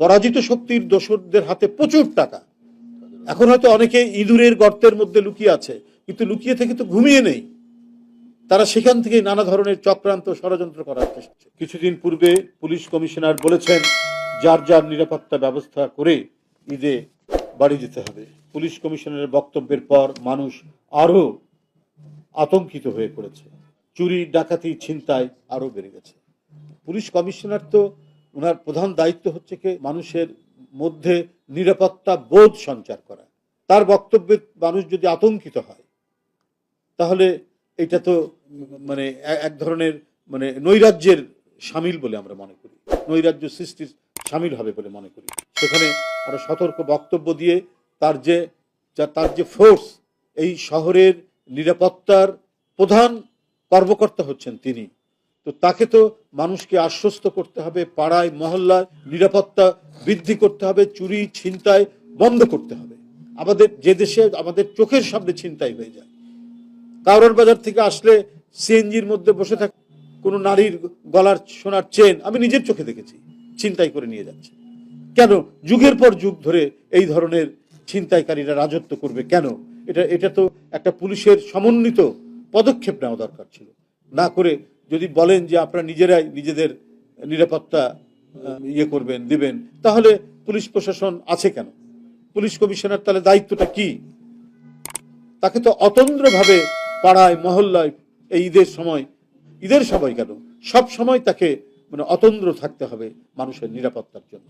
পরাজিত শক্তির দোসরদের হাতে প্রচুর টাকা। এখন হয়তো অনেকে ইঁদুরের গর্তের মধ্যে লুকিয়ে আছে, কিন্তু লুকিয়ে থেকে তো ঘুমিয়ে নেই। তারা সেখান থেকে নানা ধরনের চক্রান্ত ষড়যন্ত্র করার চেষ্টা কিছুদিন পূর্বে পুলিশ কমিশনার বলেছেন, যার যার নিরাপত্তা ব্যবস্থা করে ঈদে বাড়ি যেতে হবে। পুলিশ কমিশনারের বক্তব্যের পর মানুষ আরও আতঙ্কিত হয়ে পড়েছে। চুরি ডাকাতি ছিনতাই আরও বেড়ে গেছে। পুলিশ কমিশনার তো ওনার প্রধান দায়িত্ব হচ্ছে কি মানুষের মধ্যে নিরাপত্তা বোধ সঞ্চার করা। তার বক্তব্যে মানুষ যদি আতঙ্কিত হয়, তাহলে এটা তো মানে এক ধরনের মানে নৈরাজ্যের সামিল বলে আমরা মনে করি। নৈরাজ্য সৃষ্টির সামিল হবে বলে মনে করি। সেখানে আরও সতর্ক বক্তব্য দিয়ে তার যে তার যে ফোর্স, এই শহরের নিরাপত্তার প্রধান কর্মকর্তা হচ্ছেন তিনি। তো তাকে তো মানুষকে আশ্বস্ত করতে হবে, পাড়ায়, মহল্লায় নিরাপত্তা বৃদ্ধি করতে হবে, চুরি, ছিনতাই বন্ধ করতে হবে। আমাদের, যে দেশে আমাদের চোখের সামনে ছিনতাই হয়ে যায়। কাউরার বাজার থেকে আসলে সিএনজির মধ্যে বসে থাক, কোনো নারীর গলার সোনার চেন, আমি নিজের চোখে দেখেছি, ছিনতাই করে নিয়ে যাচ্ছে। কেন? যুগের পর যুগ ধরে এই ধরনের ছিনতাইকারীরা রাজত্ব করবে কেন? এটা এটা তো একটা পুলিশের সমন্বিত পদক্ষেপ নেওয়া দরকার ছিল। না করে যদি বলেন যে আপনারা নিজেরাই নিজেদের নিরাপত্তা ইয়ে করবেন, দিবেন, তাহলে পুলিশ প্রশাসন আছে কেন? পুলিশ কমিশনার তাহলে দায়িত্বটা কি? তাকে তো অতন্দ্রভাবে পাড়ায়, মহল্লায় এই ঈদের সময় ঈদের সময় কেন? সব সময় তাকে মানে অতন্দ্র থাকতে হবে মানুষের নিরাপত্তার জন্য।